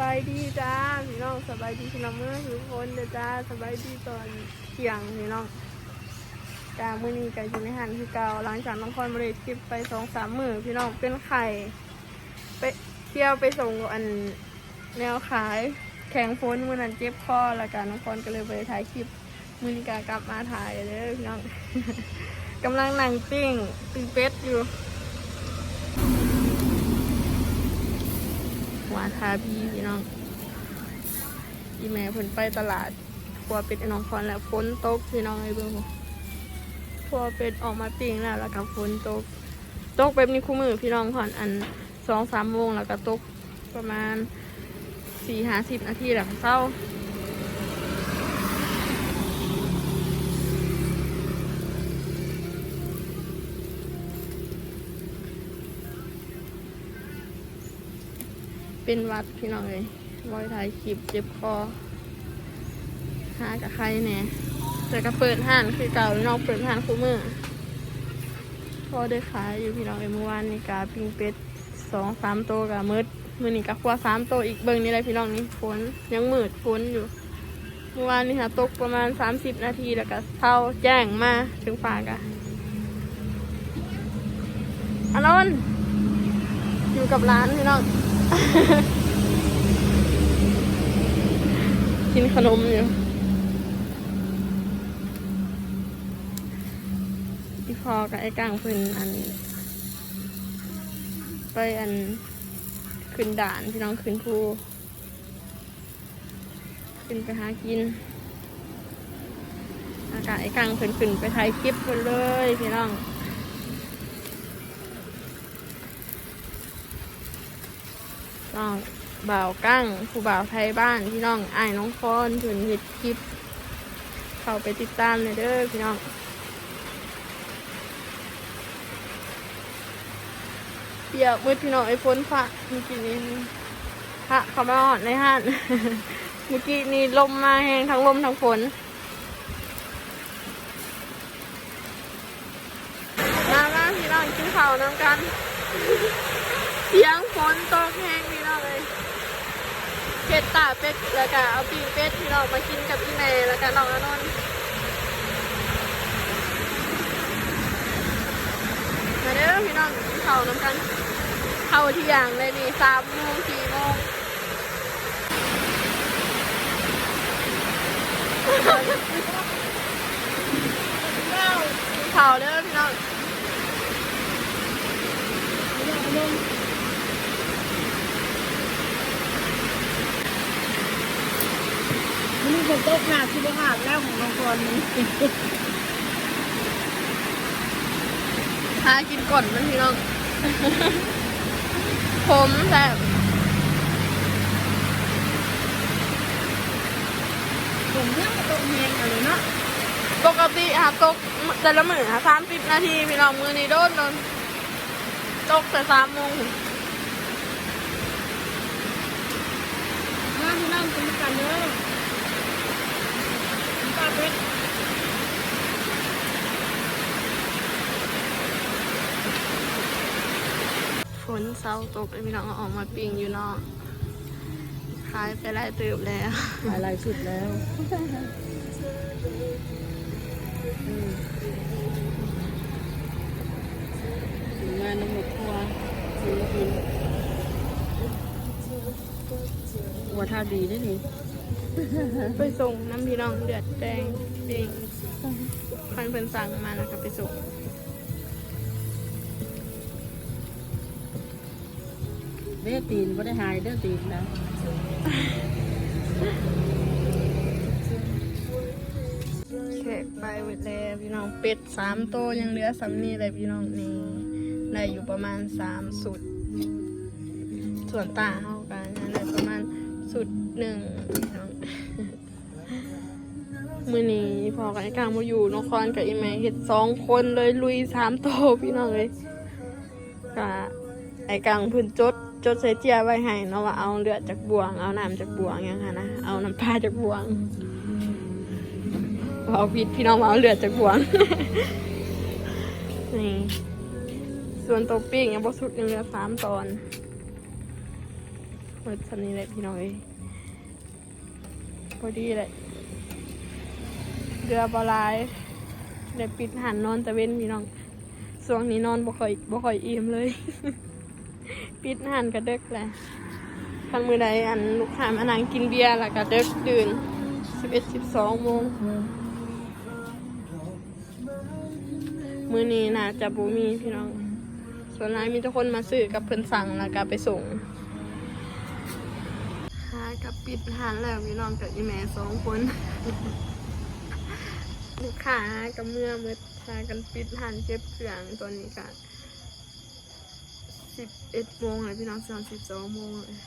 บายดีจ้าพี่น้องสบายดีพี่น้องเมื่อทุกคนเดจ้าสบายดีตอนเที่ยงพี่น้องจ้ามื้อนี้ก็อยู่ในหันคือเก่าหลังจากน้องคอนบริคลิปไปสองสามมือพี่น้องเป็นไข่ไปเที่ยวไปส่งอันแนวขายแข่งฝนมื้อนั้นเจ็บคอแล้วกันน้องคอนก็เลยไปถ่ายคลิปมือนี้ก็กลับมาถ่ายเด้อพี่น้องกำลังนั่งปิ้งปิ้งเป็ดอยู่ มานทาพี่พี่น้องอีแม่เพิ่นไปตลาดพัวเป็ดไอ้น้องพรแล้วฝนตกพี่น้องไอ้เบิ้งพัวเป็ดออกมาปิ้งแล้วแล้วก็ฝนตกตกแบบนี้คู่มือพี่น้องพรอันสองสามโมงแล้วก็ตกประมาณสี่ห้าสิบนาทีหลังเศร้า เป็นวัดพี่น้องเลยบอยถ่ายคลิปเจ็บคอหากับใครแหน่แต่ก็เปิดห้านคือเก่าน้องเปิดห้านคู่มือพอได้ขายอยู่พี่น้องเอ้ยเมื่อวานนี่กาปิงเป็ดสองสามโตวกับมืดมือนี่กะครัวสามโตวอีกเบิ่งนี่เลยพี่น้องนี่ฝนยังมืดฝนอยู่เมื่อวานนี่ค่ะตกประมาณสามสิบนาทีแล้วก็เท่าแจ้งมาถึงฝากะอานนท์อยู่กับร้านพี่น้อง กินขนมอยู่อีพอกับไอ้กลางพิ่นอัน ไปอันขึ้นด่านพี่น้องขึ้นภูขึ้นไปหากิน อากาศไอ้กลางเพิ่นขึ้นไปถ่ายคลิปเพิ่นเลยพี่น้อง้องบ่าวกั้งผู้บ่าวไทยบ้านพี่น้องไอ้น้องคอนถึงเห็ดคลิป เข้าไปติดตามเลยเด้อพี่น้องเปียกมืดพี่น้องไอ้ฝนฟ้าเมื่อกี้นี้พระเขามาอดในห้านเมื่อกี้นี้ลมมาแหงทั้งลมทั้งฝนมาบ้านพี่น้องกินข้าวน้ำกันเสียงฝนตกแห้งพี่น้อง เป็ดตาเป็ดแล้วก็เอาปีเป็ดพี่น้องมากินกับพี่แม่แล้วก็น้องอนนท์มาเด้อพี่น้องกินข้าน้ำกัน เข้าที่อย่างเลยนี่สามโมงสี่โมงกินข้าเด้อพี่น้อง มันนี่ ฝนตกหนักที่บ้านแล้วของน้องกรนี้หากินก่อนมันพี่น้อง ผมแบบผมเนี่ยตกเมียงอะไรเนาะปกติหาตกแต่ละมือหาสามสิบนาทีพี่น้องมือนี้โดนโดนตกแต่สามโมงน้าที่นั่งกินกันเลยป้าเพชร ฝนเศร้าตกเลยพี่น้องเอาออกมาปิงอยู่เนาะขายไปไล่ตืบแล้วหลายหลายสุดแล้วงานน้ำหมกทัวศิลปินวัวท่าดีได้นี่ ไปส่งน้ำพี่น้องเดือดแดงปิงคันเพิ่นสั่งมาแล้วก็ไปส่งเด้ตีนก็ได้หายเด้อตีนนะแขกไปหมดแล้วพี่น้องเป็ดสามโตวยังเหลือสำนี่เลยพี่น้องนี่ได้อยู่ประมาณสามสุด ส่วนตาเท่ากันนะได้ประมาณ สุดหนึ่งพี่น้องมือนี้พอกับไอ้กลางมาอยู่นครกับอีแม่เห็ดสองคนเลยลุยสามโตวพี่น้องเลยกะไอ้กลางพื้นจดจดใส่เจียไว้ให้เนาะว่าเอาเลือดจากบวง เอาน้ำจากบวงอย่างนั้นะเอาน้ำปลาจากบวงเอาพิษพี่น้องมาเอาเลือดจากบวงนี่ส่วนตัวปิ้งยังบสุดยังเหลือสามตอน มดสำนี้แหละพี่น้องเอ้ยพอดีเลยเรือบอลายเดี๋ยวปิดหันนอนตะเว้นพี่น้องช่วงนี้นอนบ่ค่อยบ่ค่อยอิ่มเลย ปิดหันกระเดึกแหละคันมือใดอันลูกค้ามานั่งกินเบียร์แล้วก็เดึกตื่นสิบเอ็ดสิบสองโมงมือนี้นะจะบูมีพี่น้อง ส่วนร้ายมีทุกคนมาซื้อกับเพิ่อนสั่งแล้วก็ไปส่ง หากับปิดหานแล้วพี่น้องกับอีแม่สองคนลูกค้ากับเมื่อมือพากันปิดหานเก็บเครื่องตอนนี้ก็สิบเอ็ดโมงเลยพี่น้องสามสิบสองโมงเลย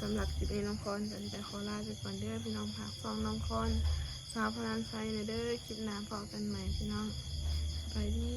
สำหรับคลิปนี้น้องคอนกันแต่ขอลาไปก่อนเด้อพี่น้องผักฟองน้องคอนสาวพลานไซในเด้อคลิปหน้าพอกันใหม่พี่น้องไปดี